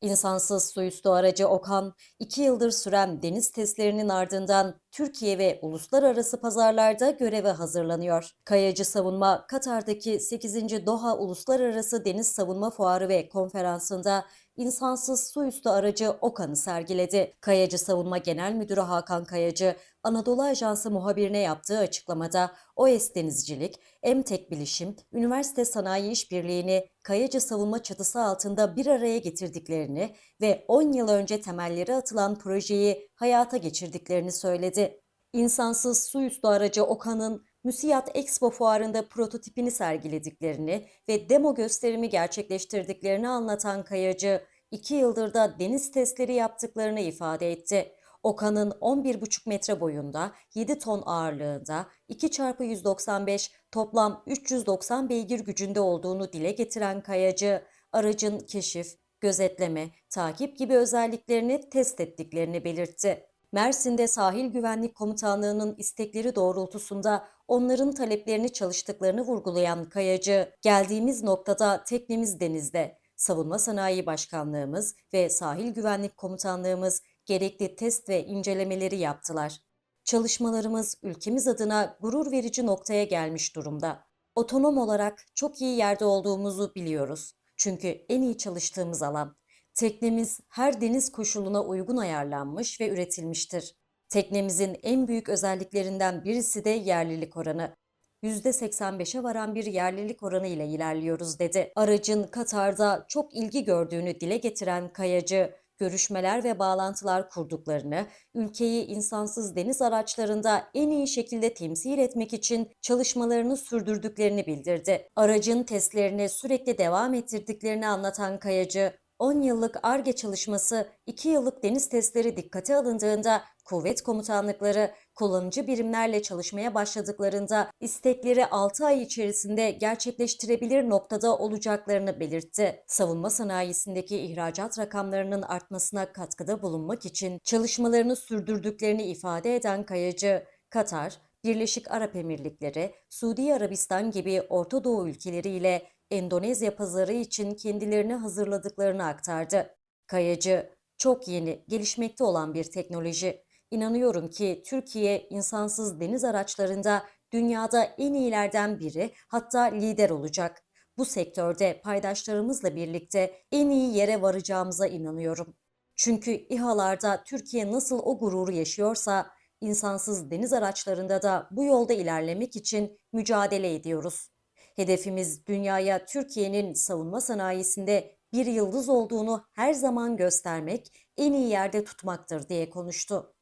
İnsansız suüstü aracı Okan, iki yıldır süren deniz testlerinin ardından Türkiye ve uluslararası pazarlarda göreve hazırlanıyor. Kayacı Savunma, Katar'daki 8. Doha Uluslararası Deniz Savunma Fuarı ve Konferansı'nda insansız suüstü aracı Okan'ı sergiledi. Kayacı Savunma Genel Müdürü Hakan Kayacı, Anadolu Ajansı muhabirine yaptığı açıklamada OES Denizcilik, Emtek Bilişim, Üniversite Sanayi İşbirliği'ni Kayacı Savunma çatısı altında bir araya getirdiklerini ve 10 yıl önce temelleri atılan projeyi hayata geçirdiklerini söyledi. İnsansız suüstü aracı Okan'ın Müsiyat Expo fuarında prototipini sergilediklerini ve demo gösterimi gerçekleştirdiklerini anlatan Kayacı, iki yıldır da deniz testleri yaptıklarını ifade etti. Okan'ın 11,5 metre boyunda, 7 ton ağırlığında, 2x195 toplam 390 beygir gücünde olduğunu dile getiren Kayacı, aracın keşif, gözetleme, takip gibi özelliklerini test ettiklerini belirtti. Mersin'de Sahil Güvenlik Komutanlığı'nın istekleri doğrultusunda onların taleplerini çalıştıklarını vurgulayan Kayacı, geldiğimiz noktada teknemiz denizde, Savunma Sanayi Başkanlığımız ve Sahil Güvenlik Komutanlığımız gerekli test ve incelemeleri yaptılar. Çalışmalarımız ülkemiz adına gurur verici noktaya gelmiş durumda. Otonom olarak çok iyi yerde olduğumuzu biliyoruz. Çünkü en iyi çalıştığımız alan. Teknemiz her deniz koşuluna uygun ayarlanmış ve üretilmiştir. Teknemizin en büyük özelliklerinden birisi de yerlilik oranı. %85'e varan bir yerlilik oranı ile ilerliyoruz dedi. Aracın Katar'da çok ilgi gördüğünü dile getiren Kayacı, görüşmeler ve bağlantılar kurduklarını, ülkeyi insansız deniz araçlarında en iyi şekilde temsil etmek için çalışmalarını sürdürdüklerini bildirdi. Aracın testlerini sürekli devam ettirdiklerini anlatan Kayacı, 10 yıllık ARGE çalışması, 2 yıllık deniz testleri dikkate alındığında kuvvet komutanlıkları kullanıcı birimlerle çalışmaya başladıklarında istekleri 6 ay içerisinde gerçekleştirebilir noktada olacaklarını belirtti. Savunma sanayisindeki ihracat rakamlarının artmasına katkıda bulunmak için çalışmalarını sürdürdüklerini ifade eden Kayacı, Katar, Birleşik Arap Emirlikleri, Suudi Arabistan gibi Orta Doğu ülkeleriyle Endonezya pazarı için kendilerini hazırladıklarını aktardı. Kayacı, çok yeni, gelişmekte olan bir teknoloji. İnanıyorum ki Türkiye insansız deniz araçlarında dünyada en iyilerden biri, hatta lider olacak. Bu sektörde paydaşlarımızla birlikte en iyi yere varacağımıza inanıyorum. Çünkü İHA'larda Türkiye nasıl o gururu yaşıyorsa, insansız deniz araçlarında da bu yolda ilerlemek için mücadele ediyoruz. Hedefimiz dünyaya Türkiye'nin savunma sanayisinde bir yıldız olduğunu her zaman göstermek, en iyi yerde tutmaktır diye konuştu.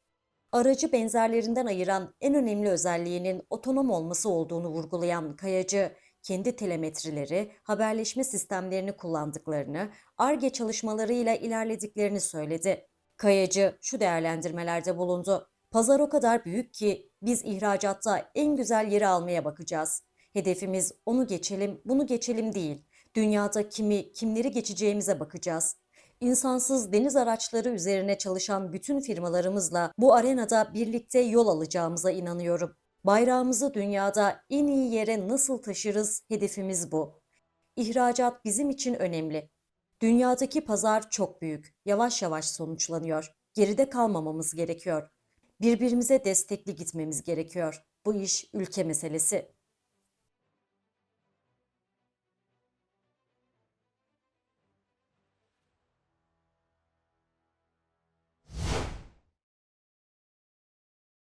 Aracı benzerlerinden ayıran en önemli özelliğinin otonom olması olduğunu vurgulayan Kayacı, kendi telemetrileri, haberleşme sistemlerini kullandıklarını, ARGE çalışmalarıyla ilerlediklerini söyledi. Kayacı şu değerlendirmelerde bulundu. Pazar o kadar büyük ki biz ihracatta en güzel yeri almaya bakacağız. Hedefimiz onu geçelim, bunu geçelim değil. Dünyada kimi, kimleri geçeceğimize bakacağız. İnsansız deniz araçları üzerine çalışan bütün firmalarımızla bu arenada birlikte yol alacağımıza inanıyorum. Bayrağımızı dünyada en iyi yere nasıl taşırız hedefimiz bu. İhracat bizim için önemli. Dünyadaki pazar çok büyük, yavaş yavaş sonuçlanıyor. Geride kalmamamız gerekiyor. Birbirimize destekli gitmemiz gerekiyor. Bu iş ülke meselesi.